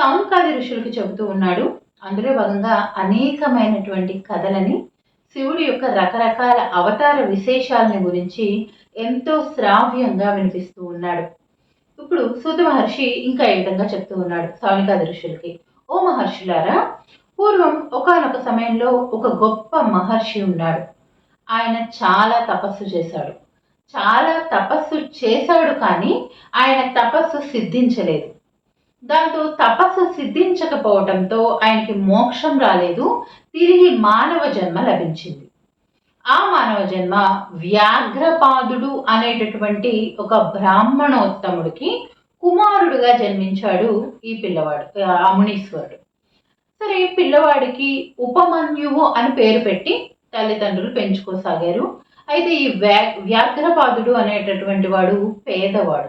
సౌనకాది ఋషులకు చెబుతూ ఉన్నాడు అందులో భాగంగా అనేకమైనటువంటి కథలని శివుడి యొక్క రకరకాల అవతార విశేషాలని గురించి ఎంతో శ్రావ్యంగా వినిపిస్తూ ఉన్నాడు. ఇప్పుడు సుత మహర్షి ఇంకా ఈ విధంగా చెప్తూ ఉన్నాడు సౌనికాది ఋషులకి? ఓ మహర్షులారా పూర్వం ఒకానొక సమయంలో ఒక గొప్ప మహర్షి ఉన్నాడు. ఆయన చాలా తపస్సు చేశాడు. చాలా తపస్సు చేశాడు కానీ ఆయన తపస్సు సిద్ధించలేదు. దాంతో తపస్సు సిద్ధించకపోవటంతో ఆయనకి మోక్షం రాలేదు తిరిగి మానవ జన్మ లభించింది. ఆ మానవ జన్మ వ్యాఘ్రపాదుడు అనేటటువంటి ఒక బ్రాహ్మణోత్తముడికి కుమారుడుగా జన్మించాడు ఈ పిల్లవాడు ఆ మునీశ్వరుడు. సరే ఈ పిల్లవాడికి ఉపమన్యువు అని పేరు పెట్టి తల్లిదండ్రులు పెంచుకోసాగారు. అయితే ఈ వ్యా వ్యాఘ్రపాదుడు అనేటటువంటి వాడు పేదవాడు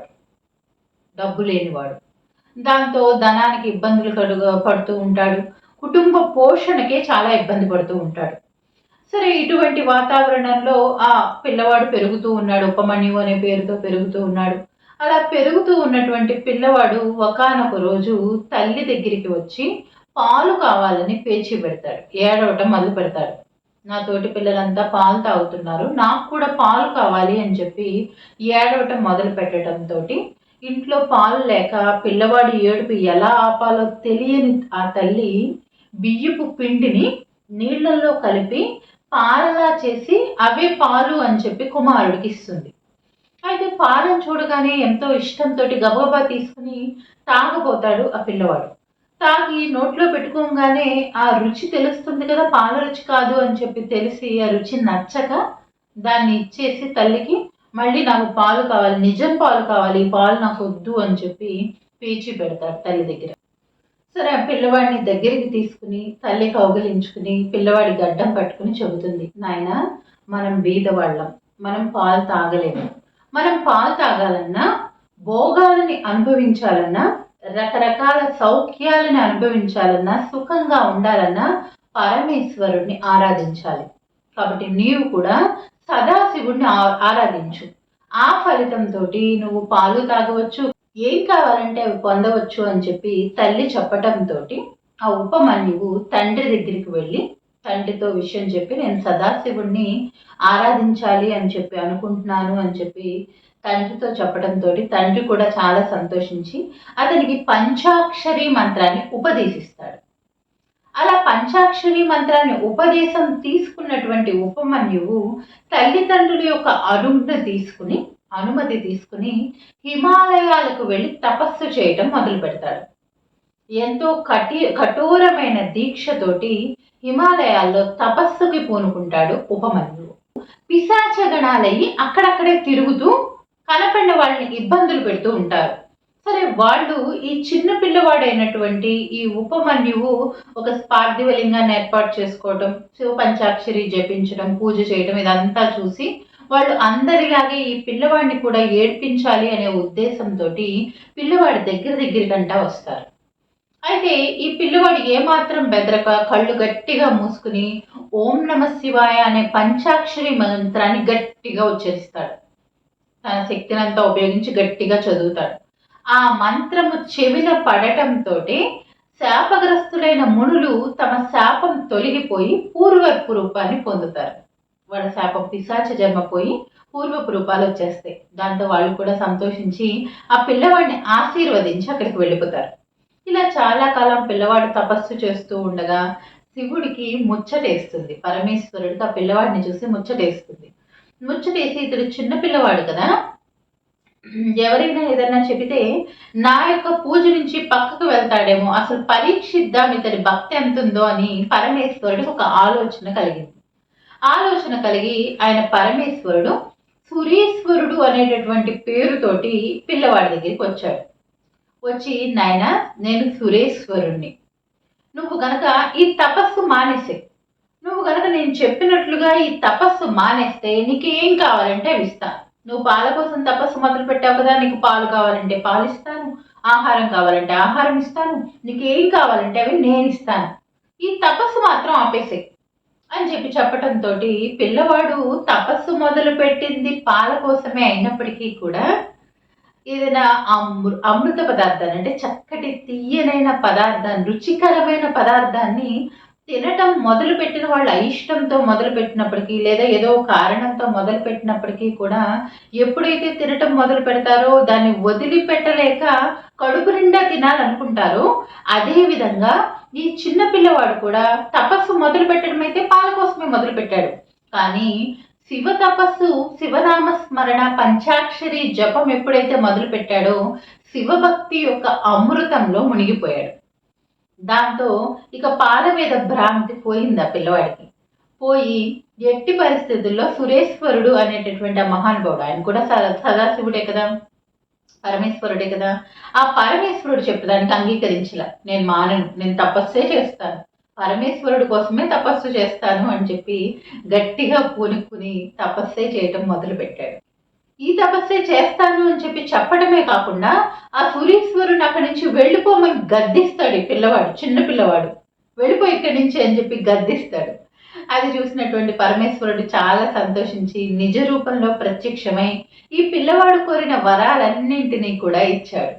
డబ్బు లేనివాడు. దాంతో ధనానికి ఇబ్బందులు కడుగు పడుతూ ఉంటాడు. కుటుంబ పోషణకే చాలా ఇబ్బంది పడుతూ ఉంటాడు. సరే ఇటువంటి వాతావరణంలో ఆ పిల్లవాడు పెరుగుతూ ఉన్నాడు. ఉపమన్యు అనే పేరుతో పెరుగుతూ ఉన్నాడు. అలా పెరుగుతూ ఉన్నటువంటి పిల్లవాడు ఒకనొక రోజు తల్లి దగ్గరికి వచ్చి పాలు కావాలని పేచి పెడతాడు. ఏడవటం మొదలు పెడతాడు. నా తోటి పిల్లలంతా పాలు తాగుతున్నారు. నాకు కూడా పాలు కావాలి అని చెప్పి ఏడవటం మొదలు పెట్టడంతో ఇంట్లో పాలు లేక పిల్లవాడి ఏడుపు ఎలా ఆపాలో తెలియని ఆ తల్లి బియ్యపు పిండిని నీళ్ళల్లో కలిపి పాలలా చేసి అవే పాలు అని చెప్పి కుమారుడికి ఇస్తుంది. అయితే పాలను చూడగానే ఎంతో ఇష్టంతో గబగబా తీసుకుని తాగబోతాడు ఆ పిల్లవాడు. తాగి నోట్లో పెట్టుకోగానే ఆ రుచి తెలుస్తుంది కదా పాల రుచి కాదు అని చెప్పి తెలిసి ఆ రుచి నచ్చక దాన్ని ఇచ్చేసి తల్లికి మళ్ళీ నాకు పాలు కావాలి నిజం పాలు కావాలి పాలు నాకు వద్దు అని చెప్పి పీచి పెడతాడు తల్లి దగ్గర. సరే ఆ పిల్లవాడిని దగ్గరికి తీసుకుని తల్లి కౌగిలించుకుని పిల్లవాడి గడ్డం పట్టుకుని చెబుతుంది నాయన మనం బీదవాళ్ళం మనం పాలు తాగలేము. మనం పాలు తాగాలన్నా భోగాలని అనుభవించాలన్నా రకరకాల సౌఖ్యాలను అనుభవించాలన్నా సుఖంగా ఉండాలన్నా పరమేశ్వరుణ్ణి ఆరాధించాలి. కాబట్టి నీవు కూడా సదాశివుడిని ఆ- ఆరాధించు. ఆ ఫలితంతో నువ్వు పాలు తాగవచ్చు ఏం కావాలంటే అవి పొందవచ్చు అని చెప్పి తల్లి చెప్పటంతో ఆ ఉపమన్యువు తండ్రి దగ్గరికి వెళ్ళి తండ్రితో విషయం చెప్పి నేను సదాశివుణ్ణి ఆరాధించాలి అని చెప్పి అనుకుంటున్నాను అని చెప్పి తండ్రితో చెప్పడంతో తండ్రి కూడా చాలా సంతోషించి అతనికి పంచాక్షరి మంత్రాన్ని ఉపదేశిస్తాడు. అలా పంచాక్షరి మంత్రాన్ని ఉపదేశం తీసుకున్నటువంటి ఉపమన్యువు తల్లిదండ్రుల యొక్క అనుజ్ఞ తీసుకుని అనుమతి తీసుకుని హిమాలయాలకు వెళ్ళి తపస్సు చేయటం మొదలు పెడతాడు. ఎంతో కఠి కఠోరమైన దీక్షతోటి హిమాలయాల్లో తపస్సుకి పూనుకుంటాడు ఉపమన్యువు. పిశాచగణాలయ్యి అక్కడక్కడే తిరుగుతూ కనపడిన వాళ్ళని ఇబ్బందులు పెడుతూ ఉంటారు. సరే వాళ్ళు ఈ చిన్న పిల్లవాడైనటువంటి ఈ ఉపమన్యువు ఒక స్పార్థివలింగాన్ని ఏర్పాటు చేసుకోవడం శివ పంచాక్షరి జపించడం పూజ చేయడం ఇదంతా చూసి వాళ్ళు అందరిలాగే ఈ పిల్లవాడిని కూడా ఏడ్పించాలి అనే ఉద్దేశంతో పిల్లవాడి దగ్గర దగ్గరికంటా వస్తారు. అయితే ఈ పిల్లవాడు ఏమాత్రం బెదరక కళ్ళు గట్టిగా మూసుకుని ఓం నమ శివాయ అనే పంచాక్షరి మంత్రాన్ని గట్టిగా ఉచ్చరిస్తాడు. తన శక్తినంతా ఉపయోగించి గట్టిగా చదువుతాడు. ఆ మంత్రము చెవిన పడటంతో శాపగ్రస్తులైన మునులు తమ శాపం తొలగిపోయి పూర్వపు రూపాన్ని పొందుతారు. వాళ్ళ శాపం పిశాచ జన్మ పోయి పూర్వపు రూపాలు వచ్చేస్తాయి. దాంతో వాళ్ళు కూడా సంతోషించి ఆ పిల్లవాడిని ఆశీర్వదించి అక్కడికి వెళ్ళిపోతారు. ఇలా చాలా కాలం పిల్లవాడు తపస్సు చేస్తూ ఉండగా శివుడికి ముచ్చటేస్తుంది పరమేశ్వరుడికి ఆ పిల్లవాడిని చూసి ముచ్చటేస్తుంది ముచ్చటేసి ఇతడు చిన్న పిల్లవాడు కదా ఎవరైనా ఏదైనా చెబితే నా యొక్క పూజ నుంచి పక్కకు వెళ్తాడేమో. అసలు పరీక్షిద్దాం ఇతని భక్తి ఎంత ఉందో అని పరమేశ్వరుడికి ఒక ఆలోచన కలిగింది. ఆలోచన కలిగి ఆయన పరమేశ్వరుడు సురేశ్వరుడు అనేటటువంటి పేరుతోటి పిల్లవాడి దగ్గరికి వచ్చాడు. వచ్చి నాయన నేను సురేశ్వరుణ్ణి. నువ్వు గనక ఈ తపస్సు మానేసే. నువ్వు గనక నేను చెప్పినట్లుగా ఈ తపస్సు మానేస్తే నీకేం కావాలంటే అవి ఇస్తాను. నువ్వు పాల కోసం తపస్సు మొదలు పెట్టావు కదా నీకు పాలు కావాలంటే పాలు ఇస్తాను ఆహారం కావాలంటే ఆహారం ఇస్తాను నీకు ఏం కావాలంటే అవి నేను ఇస్తాను. ఈ తపస్సు మాత్రం ఆపేసే అని చెప్పి చెప్పటంతో పిల్లవాడు తపస్సు మొదలు పెట్టింది పాల కోసమే అయినప్పటికీ కూడా ఏదైనా అమృ అమృత పదార్థాన్ని అంటే చక్కటి తీయనైన పదార్థాన్ని రుచికరమైన పదార్థాన్ని తినటం మొదలు పెట్టిన వాళ్ళ అయిష్టంతో మొదలు పెట్టినప్పటికీ లేదా ఏదో కారణంతో మొదలు పెట్టినప్పటికీ కూడా ఎప్పుడైతే తినటం మొదలు పెడతారో దాన్ని వదిలిపెట్టలేక కడుపు నిండా తినాలనుకుంటారో అదే విధంగా ఈ చిన్న పిల్లవాడు కూడా తపస్సు మొదలు పెట్టడం అయితే పాల కోసమే మొదలు పెట్టాడు. కానీ శివ తపస్సు శివనామ స్మరణ పంచాక్షరి జపం ఎప్పుడైతే మొదలు పెట్టాడో శివభక్తి యొక్క అమృతంలో మునిగిపోయాడు. దాంతో ఇక పాల మీద భ్రాంతి పోయింది ఆ పిల్లవాడికి. పోయి ఎట్టి పరిస్థితుల్లో సురేశ్వరుడు అనేటటువంటి ఆ మహానుభావుడు ఆయన కూడా సదా సదాశివుడే కదా పరమేశ్వరుడే కదా. ఆ పరమేశ్వరుడు చెప్పడానికి అంగీకరించలా. నేను మానను నేను తపస్సే చేస్తాను. పరమేశ్వరుడు కోసమే తపస్సు చేస్తాను అని చెప్పి గట్టిగా పూనుకుని తపస్సే చేయటం మొదలుపెట్టాడు. ఈ తపస్సే చేస్తాను అని చెప్పి చెప్పడమే కాకుండా ఆ సూర్యేశ్వరుని అక్కడి నుంచి వెళ్ళిపోమని గద్దిస్తాడు ఈ పిల్లవాడు చిన్న పిల్లవాడు. వెళ్ళిపో ఇక్కడి నుంచి అని చెప్పి గద్దిస్తాడు. అది చూసినటువంటి పరమేశ్వరుడు చాలా సంతోషించి నిజ రూపంలో ప్రత్యక్షమై ఈ పిల్లవాడు కోరిన వరాలన్నింటినీ కూడా ఇచ్చాడు.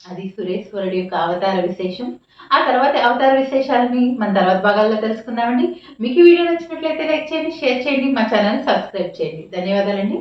అది సురేశ్వరుడి యొక్క అవతార విశేషం. ఆ తర్వాత అవతార విశేషాలని మన తర్వాత భాగాల్లో తెలుసుకుందామండి. మీకు వీడియో నచ్చినట్లయితే లైక్ చేయండి షేర్ చేయండి మా ఛానల్ సబ్స్క్రైబ్ చేయండి. ధన్యవాదాలండి.